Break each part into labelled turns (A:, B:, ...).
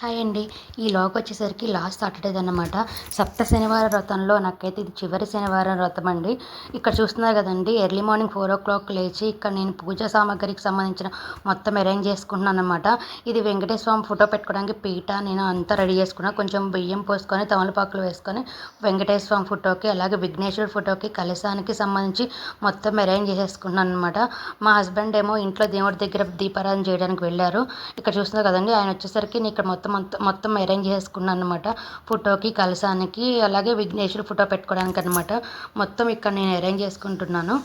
A: Hi అండి. ఈ log వచ్చేసరికి లాస్ట్ సాటర్డేది అనమాట సప్త శనివారం వ్రతంలో నాకైతే ఇది చివరి శనివారం వ్రతం అండి. ఇక్కడ చూస్తున్నారు కదండి early morning four o'clock లేచి ఇక్కడ నేను పూజా సామాగ్రికి సంబంధించిన మొత్తం అరేంజ్ చేసుకుంటున్నాను అనమాట ఇది వెంకటేశ్వర స్వామి ఫోటో పెట్టుకోవడానికి పీట నేను అంతా రెడీ చేసుకున్నాను కొంచెం బియ్యం పోసుకొని తమలపాకులు వేసుకొని వెంకటేశ్వర స్వామి ఫోటోకి అలాగే విఘ్నేశ్వర ఫోటోకి కలశానికి సంబంధించి మొత్తం అరేంజ్ చేసేసుకున్నాను అనమాట మా హస్బెండ్ ఏమో ఇంట్లో దేవుడి దగ్గర దీపారాధన చేయడానికి వెళ్ళారు. ఇక్కడ చూస్తున్నారు కదండి ఆయన వచ్చేసరికి నేను ఇక్కడ మొత్తం మొత్తం మొత్తం అరేంజ్ చేసుకున్నాను అనమాట ఫోటోకి కలశానికి అలాగే విఘ్నేశ్వర ఫోటో పెట్టుకోవడానికి అనమాట మొత్తం ఇక్కడ నేను అరేంజ్ చేసుకుంటున్నాను.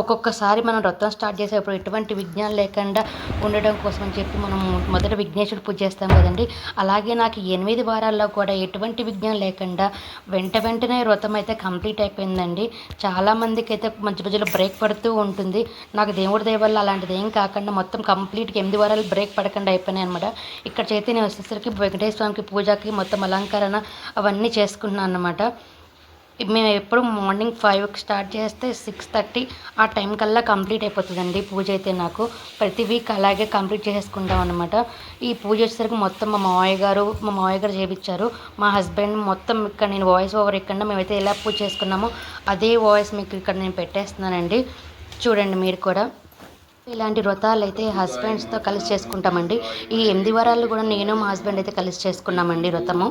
A: ఒక్కొక్కసారి మనం వ్రతం స్టార్ట్ చేసేటప్పుడు ఎటువంటి విఘ్నాలు లేకుండా ఉండడం కోసం అని చెప్పి మనం మొదట విఘ్నేశ్వరుడు పూజ చేస్తాం కదండి. అలాగే నాకు ఎనిమిది వారాల్లో కూడా ఎటువంటి విఘ్నం లేకుండా వెంట వెంటనే వ్రతం అయితే కంప్లీట్ అయిపోయిందండి. చాలామందికి అయితే మధ్య మధ్యలో బ్రేక్ పడుతూ ఉంటుంది. నాకు దేవుడి దయ వల్ల అలాంటిది ఏం కాకుండా మొత్తం కంప్లీట్గా ఎనిమిది వారాలు బ్రేక్ పడకుండా అయిపోయినాయి అనమాట ఇక్కడ చైతన్య వచ్చేసరికి వెంకటేశ్వర స్వామికి పూజకి మొత్తం అలంకరణ అవన్నీ చేసుకుంటున్నాను అనమాట మేము ఎప్పుడు మార్నింగ్ ఫైవ్కి స్టార్ట్ చేస్తే సిక్స్ థర్టీ ఆ టైం కల్లా కంప్లీట్ అయిపోతుందండి పూజ అయితే నాకు. ప్రతి వీక్ అలాగే కంప్లీట్ చేసుకుంటాం అనమాట ఈ పూజ వచ్చేసరికి మొత్తం మా మావయ్య గారు మా మావయ్య గారు చేపించారు. మా హస్బెండ్ మొత్తం ఇక్కడ నేను వాయిస్ ఓవర్ ఇక్కడ మేమైతే ఎలా పూజ చేసుకున్నామో అదే వాయిస్ మీకు ఇక్కడ నేను పెట్టేస్తున్నానండి. చూడండి మీరు కూడా. ఇలాంటి వ్రతాలు అయితే హస్బెండ్స్తో కలిసి చేసుకుంటామండి. ఈ ఎనిమిది వారాలు కూడా నేను మా హస్బెండ్ అయితే కలిసి చేసుకున్నామండి వ్రతము.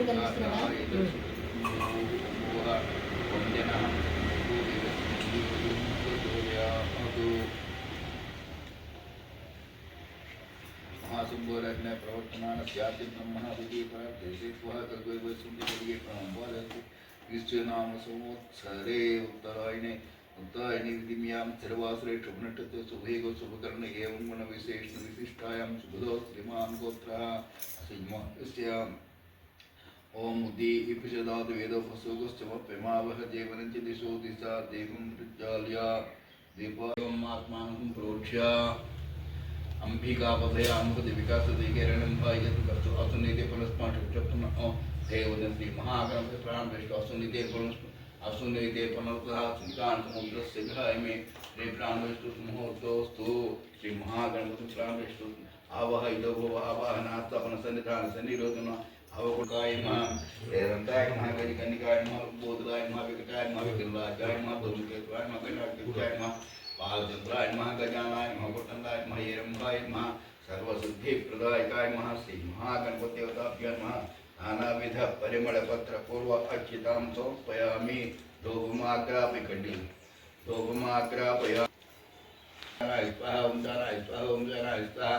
B: దేవుడు కనిపిస్తున్నాడా महासुभोरग्न प्रवर्तमान स्याति ब्रह्मण अधिगीता देशेत्वा कल्पैवसुन्ति अधिगीतां वादतु क्रिस्टनाम संवत्सरे उत्तरायणे उत्तरायणे विधिम्यां सर्वासुरेषु भुनटत्व सुभेगो शुभकर्ण एवं गुणविशेषणविशिष्टायां सुभदो श्रीमान् गोत्रः संयोगस्याम् ओम उदी इपिशदाद वेदोपसोगुश्चमप्यमावह जीवनं च दिशो दिशा दीपं प्रज्वाल्य। दीपायोमात्मानं प्रोक्ष्य। अम्बिकापदया अम्बुदिविकासदिकरणं वा यत् कर्तु असुनीते पुनस्माट्टप्तन देवदन्ति। महाग्रन्थे प्राणभ्रष्ट असुनीते पुनः असुनीते में रे प्राण दृष्ट प्राणभ्रष्टु मुहूर्तोस्तु श्री महागणपति दृष्ट आवाह इदो भव सन्निधान तपनसन्निधानसन्निरोधन अवगुणाय नमः एवंताय नमः गजकनिकाय नमः बोधगाय नमः विकटाय नमः विकलाजाय नमः भूमिकेश्वराय नमः कटाक्षाय नमः बालचंद्राय नमः गजानाय नमः कुटंडाय नमः एरंबाय नमः सर्वसिद्धि प्रदायकाय नमः श्री महागणपतिवताभ्य नमः नानाविध परिमलपत्र पूर्व अर्चितां समर्पयामि धूपमाग्रापि खण्डिल धूपमाग्रापया स्वाहा ओम स्वाहा ओम स्वाहा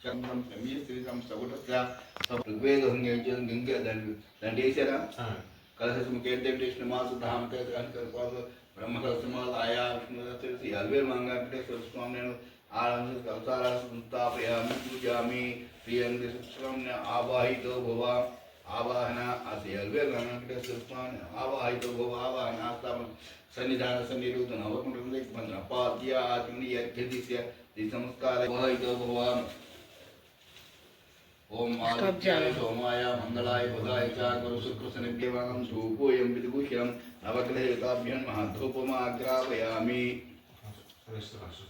B: ಚಂದ್ರಂ ಸಮೀ ಶ್ರೀರಾಮ ಸಗುಣಸ್ಯ ಋಗ್ವೇದಹಂಗೇಜನ್ ಗಂಗೆ ದಂಡಿ ದಂಡೇಶ್ವರ ಕಲಶ ಮುಖೇಂದ್ರ ಶ್ರೀಮಾಸು ಧಾಮಕ ಕನಕಪಾದು ಬ್ರಹ್ಮಕಲಸಮಾದ ಆಯಾ ವಿಷ್ಣು ತಿಳಿಸಿ ಅಲ್ವೇ ಮಂಗಾಂಕಟೇಶ್ವರ ಸ್ವಾಮಿ ಆನಂದ ಕಲ್ಸಾರ ಸಂತಾಪಯಾಮಿ ಪೂಜಾಮಿ ಪ್ರಿಯಂಗ ಸುಶ್ರಮ್ಯ ಆವಾಹಿತೋ ಭವ ಆವಾಹನ ಆಸೆ ಅಲ್ವೇ ಮಂಗಾಂಕಟೇಶ್ವರ ಸ್ವಾಮಿ ಆವಾಹಿತೋ ಭವ ಆವಾಹನ ಆಸ್ತಾಮ ಸನ್ನಿಧಾನ ಸನ್ನಿರುದ್ಧ ನವಕುಂಡ್ರಿಂದ ಬಂದ್ರ ಅಪಾದ್ಯ ಆತ್ಮನಿ ಯಜ್ಞ ದಿಸ್ಯ ಸಂಸ್ಕಾರ ಭವ ಇದೋ ಭವ ఓం ఆదిత్యాయ సోమాయ మంగళాయ బుధాయ చ గురు శుక్ర ధూపోయం విదుగుహ్యం నవగ్రహయుతాభ్యం మహాధూపమాగ్రావయామి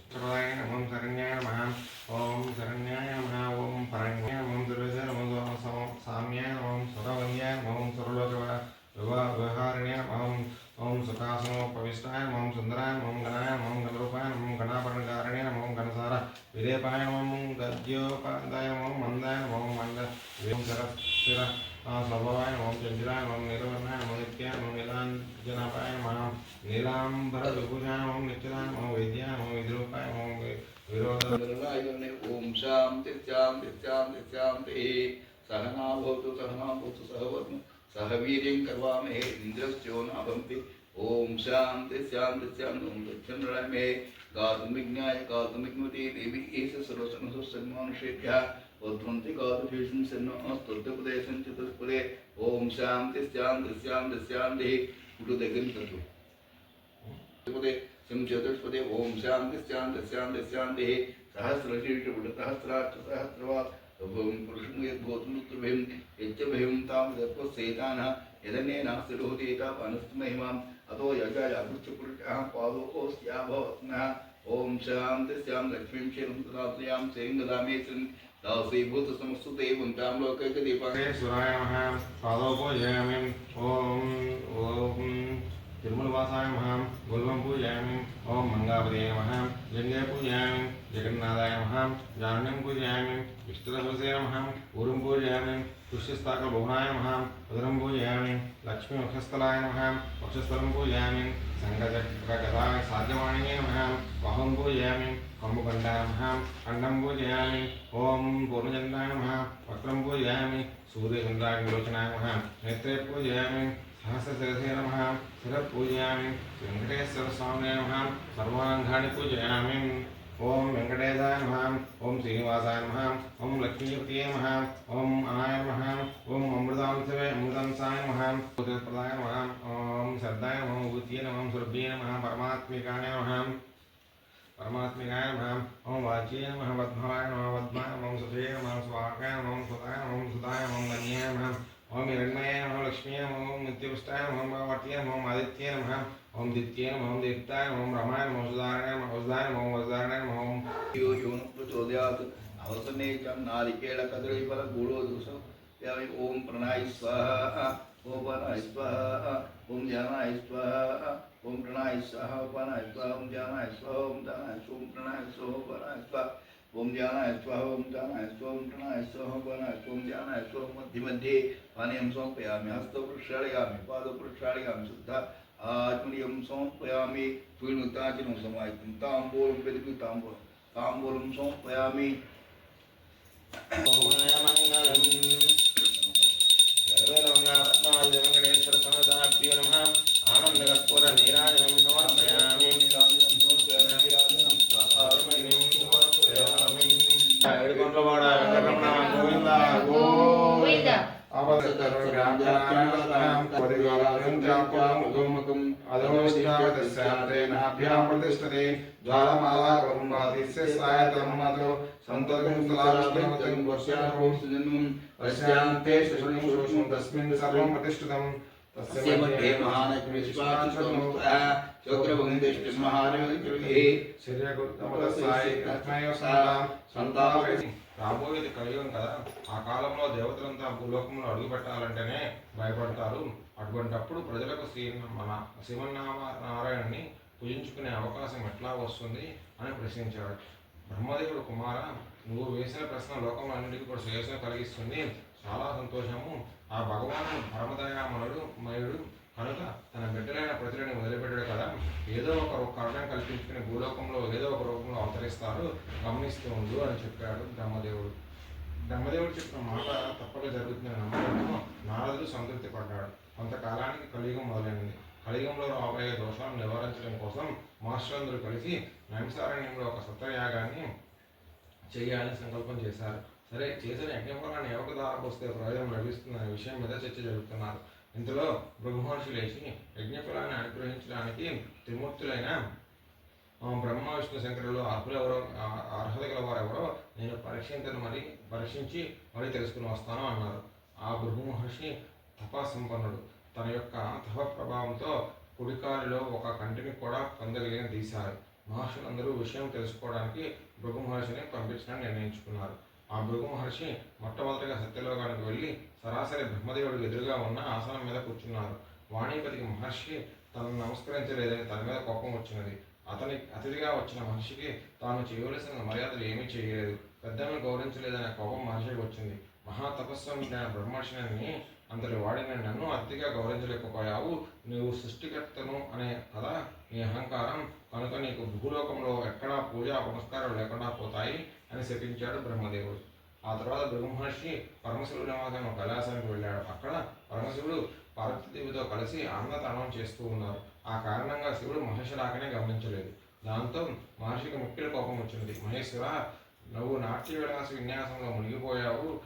C: శరణాయ నమః శరణ్యాయ నమః ఓం శరణ్యాయ నమః ఓం పరణ్యాయ నమః దుర్వేద నమః సామ్యాయ నమః సురవన్యాయ నమః సురలోక వ్యవహారిణ్యాయ నమః ఓం సుఖాసనోపవిష్టాయ నమః సుందరాయ నమః గణాయ నమః గణరూపాయ నమః గణాభరణకారిణ్యాయ నమః గణసార విదేపాయ నమః గద్యోపాదాయ నమః మందాయ నమః మంద ఓం శర స్థిర స్వభావాయ నమః చంద్రాయ నమః నిర్వర్ణాయ నమః నిత్యాయ నమః నీలాంజనాపాయ నమః నీలాంబర విభూషాయ నమః నిత్యదాయ నమః వైద్యాయ నమః విద్రూపాయ నమః విరోధ
B: ఓం శాంతి శాంతి శాంతి శాంతి సహనా భవతు సహనా భవతు సహవర్మ సహ వీర్యం కర్వామహే ఇంద్రస్యో నాభంతి ఓం శాంతి శాంతి శాంతి ఓం చంద్రాయ మే గాతుం విజ్ఞాయ గాతుం విజ్ఞుతి దేవి ఏష సర్వసనసు సన్మానుషేభ్య ఉద్వంతి గాతు భీషం సన్నో స్తుత్యపదేశం ఓం శాంతి శాంతి శాంతి శాంతి ఇటు దగ్గర చదువు చతుష్పదే సం చతుష్పదే ఓం శాంతి శాంతి శాంతి శాంతి సహస్రశీర్ష సహస్రాక్ష సహస్రవాత్ భవం పురుషం యద్భూతం త్రిభయం యచ్చభయం తాం దత్వసేతాన యదనేనాస్తి రోహతేత అనస్తమహిమాం అతో యజాయ అభృత్య పురుషः పాదోస్యాభవత్నः ఓం శాంతి శాం లక్ష్మీం క్షీరం తదాత్రయాం శ్రీం గదామే శ్రీం దాసీభూత సమస్తుతే వంతాం లోకైక దీపా
C: సురాయ నమ పాదौ పూజయామి ఓం ఓం తిరుమలవాసాయ నమ पूजयामि जगन्नाथाय महां जाह्नवीं पूजयामि विष्णुसहस्रे महां गुरुं पूजयामि पुष्यस्ताकभुवनाय महां उदरं पूजयामि लक्ष्मीमुखस्थलाय महां वक्षस्थलं पूजयामि सङ्गचक्रकथा साध्यवाण्ये महां बाहुं पूजयामि कम्बुकण्डाय महां खण्डं पूजयामि ॐ पूर्णचन्द्राय महां वक्त्रं पूजयामि सूर्यचन्द्राय विलोचनाय महां नेत्रे पूजयामि सहस्रतीर्थे नम शिरः पूजयामि स्वामी नम सर्वांगा पूजयामि। ओम वेङ्कटेशाय नम, ॐ श्रीनिवासाय नम ओं लक्ष्मीपतये नम ओम आय नम ओं अमृतांश अमृतंसा नम प्रदाय नम ॐ श्रद्धा नम भूत्ये नम, सुरभ्ये नम, परमात्मिकाय नम, परमात्मिकाय नमः, ॐ वाच्ये नमः पद्माय नमः पद्माय नमः सुधे नमः स्वाहाय नमः सुताय नमः सुताय नमः धन्याय नमः। ओम हिरण्मये नमः लक्ष्मी ओम नित्यपुष्टाय, ओम भगवत्ये ओम आदित्ये नमः, ओम दित्ये ओम दीप्ताय ओम रमाय नमः सुधारणाय नमः वसुधाय नमः, ओम वसुधारणाय नमः, ओम
B: प्रचोदयात्। अवसने च नारिकेल कदलीफल गुडो दुसो यामि ओम प्रणाय स्वाहा, ओम प्रणाय स्वाहा, ओम ध्यानाय स्वाहा, ओम प्रणाय स्वाहा ओम प्रणाय स्वाहा, ओम ध्यानाय स्वाहा, ओम ध्यानाय स्वाहा, ओम प्रणाय स्वाहा, ओम प्रणाय स्वाहा। ओम जाना है स्वाह ओम जाना है स्व ओम है स्व ओम बना है, ओम जाना है स्व मध्य मध्ये, पानी हम समर्पयामि हस्तौ प्रक्षालयामि पादौ प्रक्षालयामि शुद्ध आत्मनियम समर्पयामि सुविनुताचिनो समाहितं ताम्बूलं पेदिकु ताम्बूलं
C: हम सोम मङ्गलं सर्वलोङ्गापद्मादिमङ्गलेश्वर समदाभ्यो नमः। आनन्दकर्पूरनीराजनं समर्पयामि। परिवारानुजाकुलमुखमुखम् अधोष्टावदस्यान्तेनाभ्यां प्रतिष्ठते ज्वालमालाकुम्भाधिस्य सायतमतो सन्तकं सलाष्टमतं वर्षाभूं सुजन्मं पश्यान्ते शिशुणं शोषं तस्मिन् सर्वं प्रतिष्ठितम् तस्य मध्ये महानकविश्वासमुक्तः शोक्रभुङ्गेष्टिस्महारविः
B: शरीरकृतमतस्सायि तस्मयो सदा सन्तापयति
C: రాబోయేది కలియుగం కదా. ఆ కాలంలో దేవతలంతా భూలోకంలో అడుగు పెట్టాలంటేనే భయపడతారు. అటువంటప్పుడు ప్రజలకు శ్రీ మన శివనారాయణని పూజించుకునే అవకాశం ఎట్లా వస్తుంది అని ప్రశ్నించాడు బ్రహ్మదేవుడు కుమార నువ్వు వేసిన ప్రశ్న లోకంలో అన్నిటికీ కూడా శ్రేయస్సును కలిగిస్తుంది. చాలా సంతోషము. ఆ భగవాను పరమదయామనుడు మయుడు కనుక తన బిడ్డలైన ప్రజలని వదిలిపెట్టాడు కదా. ఏదో ఒక కారణం కల్పించుకుని భూలోకంలో ఏదో ఒక రూపంలో గమనిస్తూ ఉండు అని చెప్పాడు బ్రహ్మదేవుడు. బ్రహ్మదేవుడు చెప్పిన మాట తప్పక జరుగుతుందని నమ్మకంతో నారదుడు సంతృప్తి పడ్డాడు. కొంతకాలానికి కలియుగం మొదలైంది. కలియుగంలో రాబోయే దోషాలను నివారించడం కోసం మహర్షులందరూ కలిసి నైంసారణ్యంలో ఒక సత్రయాగాన్ని చేయాలని సంకల్పం చేశారు. సరే చేసిన యజ్ఞఫలాన్ని ఎవరికి వస్తే ప్రయోజనం లభిస్తుందనే విషయం మీద చర్చ జరుపుతున్నారు. ఇంతలో బ్రహ్మర్షి లేచి యజ్ఞఫలాన్ని అనుగ్రహించడానికి త్రిమూర్తులైన బ్రహ్మ విష్ణు శంకరులు అర్హులు ఎవరో అర్హత గల వారు ఎవరో నేను పరీక్షించను మరి పరీక్షించి మరీ తెలుసుకుని వస్తాను అన్నారు. ఆ భృగు మహర్షి తపస్సంపన్నుడు. తన యొక్క తప ప్రభావంతో కుడికాలిలో ఒక కంటిని కూడా పొందగలిగిన తీశారు మహర్షులందరూ విషయం తెలుసుకోవడానికి భృగు మహర్షిని పంపించడానికి నిర్ణయించుకున్నారు. ఆ భృగు మహర్షి మొట్టమొదటిగా సత్యలోకానికి వెళ్ళి సరాసరి బ్రహ్మదేవుడికి ఎదురుగా ఉన్న ఆసనం మీద కూర్చున్నారు. వాణీపతికి మహర్షి తనను నమస్కరించలేదని తన మీద కోపం వచ్చినది. అతని అతిథిగా వచ్చిన మహర్షికి తాను చేయవలసిన మర్యాదలు ఏమీ చేయలేదు. పెద్దలను గౌరవించలేదనే కోపం మహర్షికి వచ్చింది. మహా తపస్సుని బ్రహ్మర్షిని అంతటి వాడిని నన్ను అతిగా గౌరవించలేకపోయావు. నువ్వు సృష్టికర్తను అనే కదా నీ అహంకారం కనుక నీకు భూలోకంలో ఎక్కడా పూజా పునస్కారం లేకుండా పోతాయి అని శపించాడు బ్రహ్మదేవుడు. ఆ తర్వాత బ్రహ్మహర్షి మహర్షి పరమశివుడు నివాసం కైలాసానికి వెళ్ళాడు. అక్కడ పరమశివుడు పార్వతీదేవితో కలిసి అన్నదానం చేస్తూ ఉన్నారు. ఆ కారణంగా శివుడు మహర్షి రాకనే గమనించలేదు. దాంతో మహర్షికి మిక్కిలి కోపం వచ్చింది. మహేశ్వర నువ్వు నాట్య విలాస విన్యాసంలో మునిగిపోయావు.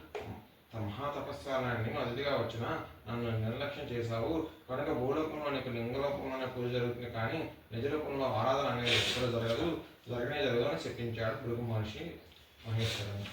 C: మహాతపస్సాలని అతిథిగా వచ్చిన నన్ను నిర్లక్ష్యం చేశావు. కనుక భూలోకంలో నీకు లింగలోకంలోనే పూజ జరుగుతుంది. కానీ నిజలోకంలో ఆరాధన అనేది ఎక్కడ జరగదు. జరగనే జరగదు అని చెప్పించాడు భృగు మహర్షి మహేశ్వరుని.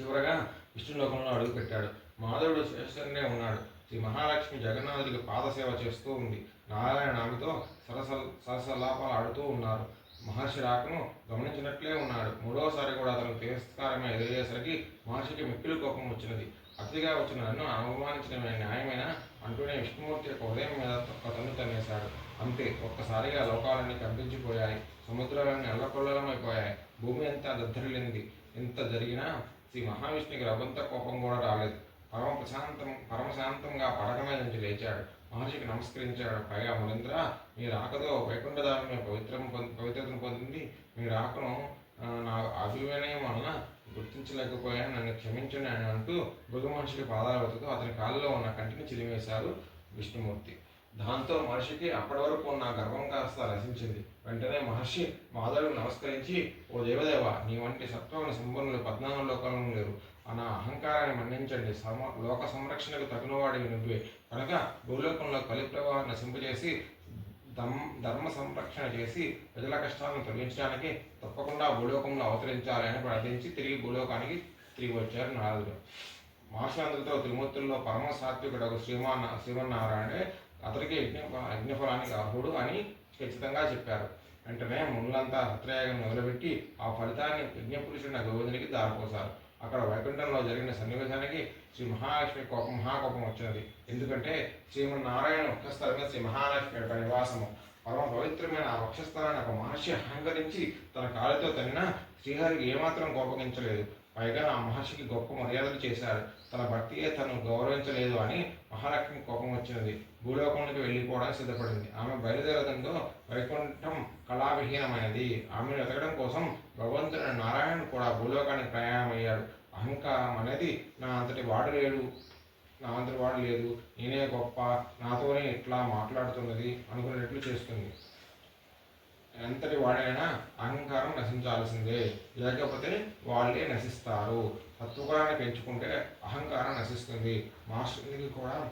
C: చివరగా విష్ణులోకంలో అడుగుపెట్టాడు. మాధవుడు శేషంగానే ఉన్నాడు. శ్రీ మహాలక్ష్మి జగన్నాథుడికి పాదసేవ చేస్తూ ఉంది. నారాయణ ఆమెతో సరసల సరసలాపాలు ఆడుతూ ఉన్నారు. మహర్షి రాకను గమనించినట్లే ఉన్నాడు. మూడవసారి కూడా అతను తిరస్కారంగా ఎదురయ్యేసరికి మహర్షికి మిక్కిలి కోపం వచ్చినది. అతిగా వచ్చిన నన్ను అవమానించడమే న్యాయమైన? అంటూనే విష్ణుమూర్తి యొక్క ఉదయం మీద అతను తన్నేశాడు. అంతే ఒక్కసారిగా లోకాలన్నీ కంపించిపోయాయి సముద్రాలన్నీ అల్లకొల్లమైపోయాయి భూమి అంతా దద్దరిల్లింది. ఇంత జరిగినా శ్రీ మహావిష్ణుకి రవంత కోపం కూడా రాలేదు. పరమ ప్రశాంతం పరమశాంతంగా పడక మీద నుంచి లేచాడు. మహర్షికి నమస్కరించాడు. పైగా మురేంద్ర మీ రాకతో వైకుంఠధారమే పవిత్రం పొంది పవిత్రతను పొందింది. మీ రాకను నా అభివినయం వలన గుర్తించలేకపోయాను. నన్ను క్షమించండి అని అంటూ భృగు మహర్షికి పాదాలతో అతని కాళ్ళలో ఉన్న కంటిని చిరివేశారు విష్ణుమూర్తి. దాంతో మహర్షికి అప్పటి వరకు ఉన్న గర్వం కాస్త రసించింది. వెంటనే మహర్షి మాధవుడికి నమస్కరించి ఓ దేవదేవ నీ వంటి సత్వమైన సంపన్నులు పద్నాలుగు లోకంలో లేరు. ఆ నా అహంకారాన్ని మన్నించండి. సమ లోక సంరక్షణకు తగినవాడివి నువ్వే. కనుక భూలోకంలో కలి ప్రభావాన్ని నశింపజేసి ధమ్ ధర్మ సంరక్షణ చేసి ప్రజల కష్టాలను తొలగించడానికి తప్పకుండా భూలోకంలో అవతరించాలి అని ప్రార్థించి తిరిగి భూలోకానికి తిరిగి వచ్చారు నారదుడు. మహర్షులందరితో త్రిమూర్తుల్లో పరమ సాత్వికుడు శ్రీమాన్ శ్రీమన్నారాయణే అతనికి యజ్ఞ యజ్ఞఫలానికి అర్హుడు అని ఖచ్చితంగా చెప్పారు. వెంటనే మునులంతా హత్రయాగం మొదలుపెట్టి ఆ ఫలితాన్ని యజ్ఞపురుషుడిన గోవిందునికి దారిపోసారు అక్కడ వైకుంఠంలో జరిగిన సన్నివేశానికి శ్రీ మహాలక్ష్మి కోపం మహాకోపం వచ్చినది. ఎందుకంటే శ్రీమన్నారాయణ వక్షస్థలమే శ్రీ మహాలక్ష్మి యొక్క నివాసము. పరమ పవిత్రమైన ఆ వక్షస్థలాన్ని ఒక మహర్షి అహంకరించి తన కాళ్ళతో తన్నినా శ్రీహరికి ఏమాత్రం కోపగించలేదు. పైగా ఆ మహర్షికి గొప్ప మర్యాదలు చేశాడు తన భక్తియే తను గౌరవించలేదు అని మహాలక్ష్మి కోపం వచ్చినది భూలోకంలోకి వెళ్ళిపోవడానికి సిద్ధపడింది. ఆమె బయలుదేరడంతో వైకుంఠం కళావిహీనమైనది. ఆమెను వెతకడం కోసం భగవంతుడు నారాయణ కూడా భూలోకానికి ప్రయాణమయ్యాడు. అహంకారం అనేది నా అంతటి వాడు లేడు. నా అంతటి వాడు లేదు. నేనే గొప్ప. నాతోనే ఇట్లా మాట్లాడుతున్నది అనుకునేట్లు చేస్తుంది. ఎంతటి వాడైనా అహంకారం నశించాల్సిందే. లేకపోతే వాళ్ళే నశిస్తారు. సత్వగుణాన్ని పెంచుకుంటే అహంకారం నశిస్తుంది. మాస్టర్కి కూడా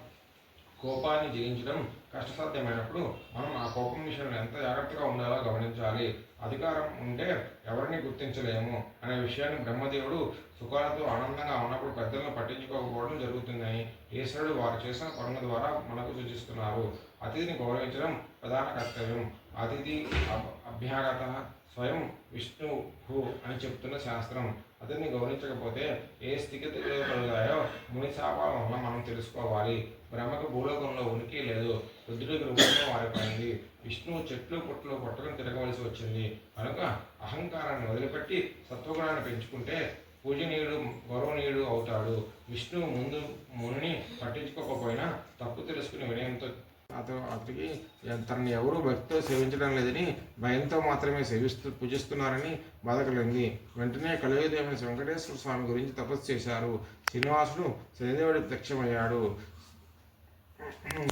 C: కోపాన్ని జయించడం కష్టసాధ్యమైనప్పుడు మనం ఆ కోపం విషయంలో ఎంత జాగ్రత్తగా ఉండాలో గమనించాలి. అధికారం ఉంటే ఎవరిని గుర్తించలేము అనే విషయాన్ని బ్రహ్మదేవుడు సుఖాలతో ఆనందంగా ఉన్నప్పుడు పెద్దలను పట్టించుకోకపోవడం జరుగుతుందని ఈశ్వరుడు వారు చేసిన పనుల ద్వారా మనకు సూచిస్తున్నారు. అతిథిని గౌరవించడం ప్రధాన కర్తవ్యం. అతిథి అభ్యాగత స్వయం విష్ణువు అని చెప్తున్న శాస్త్రం. అతన్ని గౌరవించకపోతే ఏ స్థితిగతులు కలుగుతాయో ముని శాపాల వల్ల మనం తెలుసుకోవాలి. బ్రహ్మకు భూలోకంలో ఉనికి లేదు. రుద్రుడికి రూపంలో మారిపోయింది విష్ణువు చెట్లు పుట్లు పట్టుకుని తిరగవలసి వచ్చింది. కనుక అహంకారాన్ని వదిలిపెట్టి సత్వగుణాన్ని పెంచుకుంటే పూజనీయుడు గౌరవనీయుడు అవుతాడు. విష్ణువు ముందు మునిని పట్టించుకోకపోయినా తప్పు తెలుసుకుని వినయంతో అతను అతడికి తనని ఎవరు భక్తితో సేవించడం లేదని భయంతో మాత్రమే సేవిస్తూ పూజిస్తున్నారని బాధ కలిగింది వెంటనే కలియుగదేవుని వెంకటేశ్వర స్వామి గురించి తపస్సు చేశారు. శ్రీనివాసుడు శనిదేవుడి ప్రత్యక్షమయ్యాడు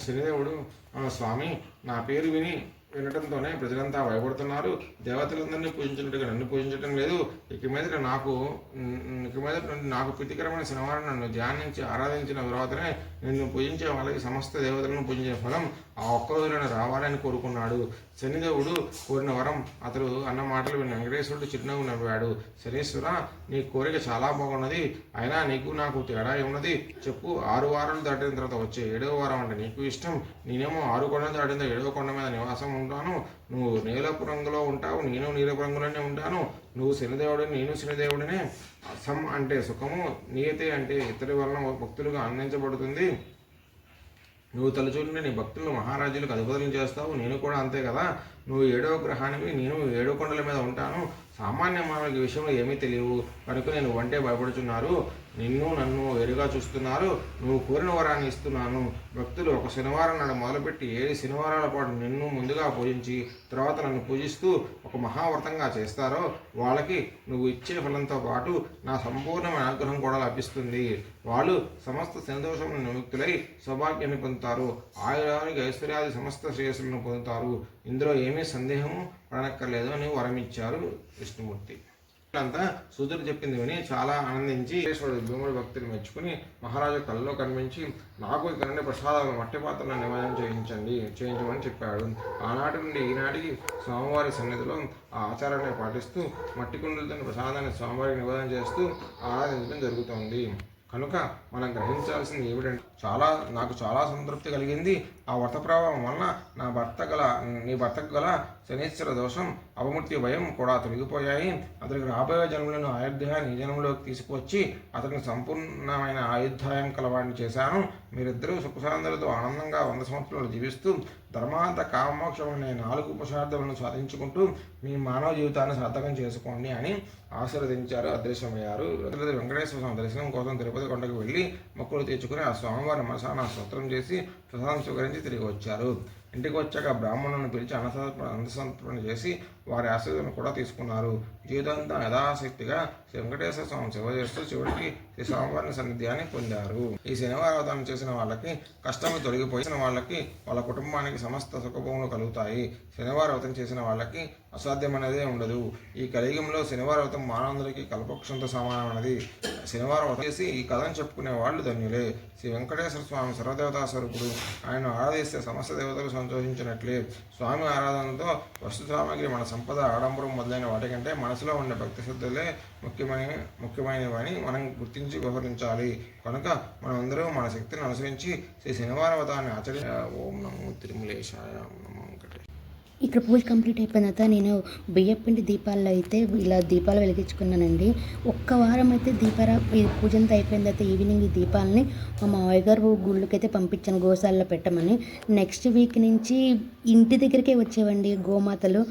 C: శనిదేవుడు స్వామి నా పేరు విని వినటంతోనే ప్రజలంతా భయపడుతున్నారు. దేవతలందరినీ పూజించినట్టుగా నన్ను పూజించడం లేదు. ఇక మీదట నాకు ఇక మీదట నుండి నాకు ప్రీతికరమైన శనివారం నన్ను ధ్యానించి ఆరాధించిన తర్వాతనే నిన్ను పూజించే వాళ్ళకి సమస్త దేవతలను పూజించే ఫలం ఆ ఒక్క రోజున రావాలని కోరుకున్నాడు. శనిదేవుడు కోరిన వరం అతడు అన్న మాటలు విని వెంకటేశ్వరుడు చిరునవ్వు నవ్వాడు. శనీశ్వర నీ కోరిక చాలా బాగున్నది. అయినా నీకు నాకు తేడా ఏమున్నది? చెప్పు. ఆరు వారాలు దాటిన తర్వాత వచ్చే ఏడవ వారం అంటే నీకు ఇష్టం. నేనేమో ఆరు కొండలు దాటిన ఏడవ కొండ మీద నివాసం ఉంటాను. నువ్వు నీలపు రంగులో ఉంటావు. నేను నీలపు రంగులోనే ఉంటాను. నువ్వు శనిదేవుడిని నేను శనిదేవుడినే. అసం అంటే సుఖము. నియతే అంటే ఇతరి వలన భక్తులుగా అందించబడుతుంది. నువ్వు తలుచుకుంటే నీ భక్తులను మహారాజులకు అధిపతులను చేస్తావు. నేను కూడా అంతే కదా. నువ్వు ఏడవ గ్రహానికి నేను ఏడో కొండల మీద ఉంటాను. సామాన్య మానవులకి విషయంలో ఏమీ తెలియవు. కనుక నేను వంటే భయపడుచున్నారు. నిన్ను నన్ను వేరుగా చూస్తున్నారు నువ్వు కోరిన వరాన్ని ఇస్తున్నాను. భక్తులు ఒక శనివారం నాడు మొదలుపెట్టి ఏడు శనివారాల పాటు నిన్ను ముందుగా పూజించి తర్వాత నన్ను పూజిస్తూ ఒక మహావ్రతంగా చేస్తారో వాళ్ళకి నువ్వు ఇచ్చే ఫలంతో పాటు నా సంపూర్ణమైన అనుగ్రహం కూడా లభిస్తుంది. వాళ్ళు సమస్త సంతోషం నిముక్తులై సౌభాగ్యాన్ని పొందుతారు. ఆయురానికి ఐశ్వర్యాది సమస్త శ్రేయస్సులను పొందుతారు. ఇందులో ఏమీ సందేహము పడనక్కర్లేదు అని వరమిచ్చారు విష్ణుమూర్తి. అంతా సూదుడు చెప్పింది విని చాలా ఆనందించి ఈశ్వరుడు భీముడు భక్తిని మెచ్చుకుని మహారాజు కళ్ళలో కనిపించి నాకు ఇక్కడ నుండి ప్రసాదాలను మట్టి పాత్రను నివేదన చేయించండి చేయించమని చెప్పాడు. ఆనాటి నుండి ఈనాటికి స్వామివారి సన్నిధిలో ఆ ఆచారాన్ని పాటిస్తూ మట్టి కుండలతో ప్రసాదాన్ని స్వామివారికి నివేదన చేస్తూ ఆరాధించడం జరుగుతోంది. కనుక మనం గ్రహించాల్సింది ఏమిటంటే చాలా నాకు చాలా సంతృప్తి కలిగింది. ఆ వర్త ప్రభావం వలన నా భర్త గల నీ భర్తకు గల శనీశ్వర దోషం అవమృత్యు భయం కూడా తొలగిపోయాయి. అతనికి రాబోయే జన్మలను అయోధ్య నీ జన్మలోకి తీసుకువచ్చి అతనికి సంపూర్ణమైన ఆయుద్ధాయం కలవాడిని చేశాను. మీరిద్దరూ సుఖశాంతులతో ఆనందంగా వంద సంవత్సరాలు జీవిస్తూ ధర్మాంత కామోక్షం అనే నాలుగు ఉపశార్థములను సాధించుకుంటూ మీ మానవ జీవితాన్ని సార్థకం చేసుకోండి అని ఆశీర్వదించారు. అదృశ్యమయ్యారు వెంకటేశ్వర స్వామి దర్శనం కోసం తిరుపతి కొండకు వెళ్ళి మొక్కులు తీర్చుకుని ఆ స్వామి స్వామివారు మనసాన స్తోత్రం చేసి ప్రసాదం స్వీకరించి తిరిగి వచ్చారు. ఇంటికి వచ్చాక బ్రాహ్మణులను పిలిచి అన్నసమర్పణ అన్నసమర్పణ చేసి వారి ఆశీర్వాదం కూడా తీసుకున్నారు. జీవితాంతం యథాశక్తిగా శ్రీ వెంకటేశ్వర స్వామి సేవ చేస్తూ చివరికి శ్రీ స్వామివారిని సన్నిధ్యాన్ని పొందారు. ఈ శనివారం చేసిన వాళ్ళకి కష్టములు తొలగిపోయిన వాళ్ళకి వాళ్ళ కుటుంబానికి సమస్త సుఖభోములు కలుగుతాయి. శనివారం వ్రతం చేసిన వాళ్ళకి అసాధ్యమనేదే ఉండదు. ఈ కలియుగంలో శనివారం వ్రతం మానవులందరికీ కల్పవృక్షంతో సమానమైనది. శనివారం వ్రతం చేసి ఈ కథను చెప్పుకునే వాళ్ళు ధన్యులే. శ్రీ వెంకటేశ్వర స్వామి సర్వదేవతా స్వరూపుడు. ఆయన ఆరాధిస్తే సమస్త దేవతలు సంతోషించినట్లే. స్వామి ఆరాధనతో వస్తు సామాగ్రి మన సంపద ఆడంబరం మొదలైన వాటికంటే మనసులో ఉండే భక్తి శ్రద్ధలే ముఖ్యమైన ముఖ్యమైనవని మనం గుర్తించి వ్యవహరించాలి. కనుక మనందరూ మన శక్తిని అనుసరించి శ్రీ శనివారం వ్రతాన్ని ఆచరి ఓం నమో తిరుమలేశాయ
A: ఇక్కడ పూజ కంప్లీట్ అయిపోయిన తర్వాత నేను బియ్యపిండి దీపాల్లో అయితే ఇలా దీపాలు వెలిగించుకున్నానండి. ఒక్క వారం అయితే దీపారా పూజ అంతా అయిపోయిన తర్వాత ఈవినింగ్ ఈ దీపాలని మా మావయ్య గారు గుళ్ళకైతే పంపించాను గోశాలలో పెట్టమని. నెక్స్ట్ వీక్ నుంచి ఇంటి దగ్గరికే వచ్చేవండి గోమాతలు.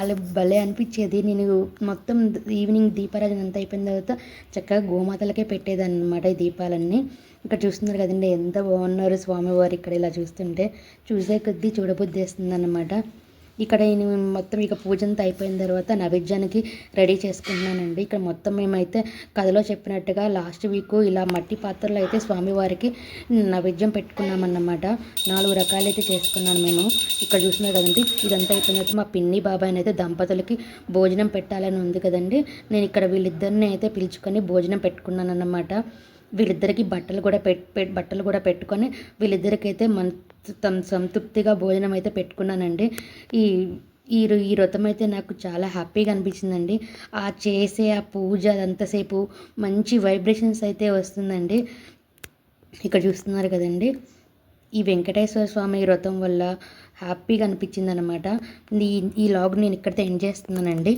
A: అలా భలే అనిపించేది. నేను మొత్తం ఈవినింగ్ దీపారాధన అంతా అయిపోయిన తర్వాత చక్కగా గోమాతలకే పెట్టేదాన్ని అనమాట ఈ దీపాలన్నీ. ఇక్కడ చూస్తున్నారు కదండి ఎంత బాగున్నారు స్వామివారు ఇక్కడ ఇలా చూస్తుంటే. చూసే కొద్దీ చూడబుద్ధి వేస్తుంది అన్నమాట ఇక్కడ నేను మొత్తం ఇక పూజ అంతా అయిపోయిన తర్వాత నైవేద్యానికి రెడీ చేసుకుంటున్నానండి. ఇక్కడ మొత్తం మేమైతే కథలో చెప్పినట్టుగా లాస్ట్ వీక్ ఇలా మట్టి పాత్రలో అయితే స్వామివారికి నైవేద్యం పెట్టుకున్నామన్నమాట. నాలుగు రకాలు అయితే చేసుకున్నాను మేము. ఇక్కడ చూస్తున్నారు కదండి ఇదంతా అయిపోయిన తర్వాత మా పిన్ని బాబాయ్ అయితే దంపతులకి భోజనం పెట్టాలని ఉంది కదండి. నేను ఇక్కడ వీళ్ళిద్దరిని అయితే పిలుచుకొని భోజనం పెట్టుకున్నాను అన్నమాట వీళ్ళిద్దరికి బట్టలు కూడా పెట్ బట్టలు కూడా పెట్టుకొని వీళ్ళిద్దరికైతే మన తమ సంతృప్తిగా భోజనం అయితే పెట్టుకున్నానండి. ఈ ఈ ఈ వ్రతం అయితే నాకు చాలా హ్యాపీగా అనిపించిందండి. ఆ చేసే ఆ పూజ అదంతసేపు మంచి వైబ్రేషన్స్ అయితే వస్తుందండి. ఇక్కడ చూస్తున్నారు కదండి. ఈ వెంకటేశ్వర స్వామి వ్రతం వల్ల హ్యాపీగా అనిపించింది అనమాట ఈ ఈ లాగ్ నేను ఇక్కడితో ఎండ్ చేస్తున్నానండి.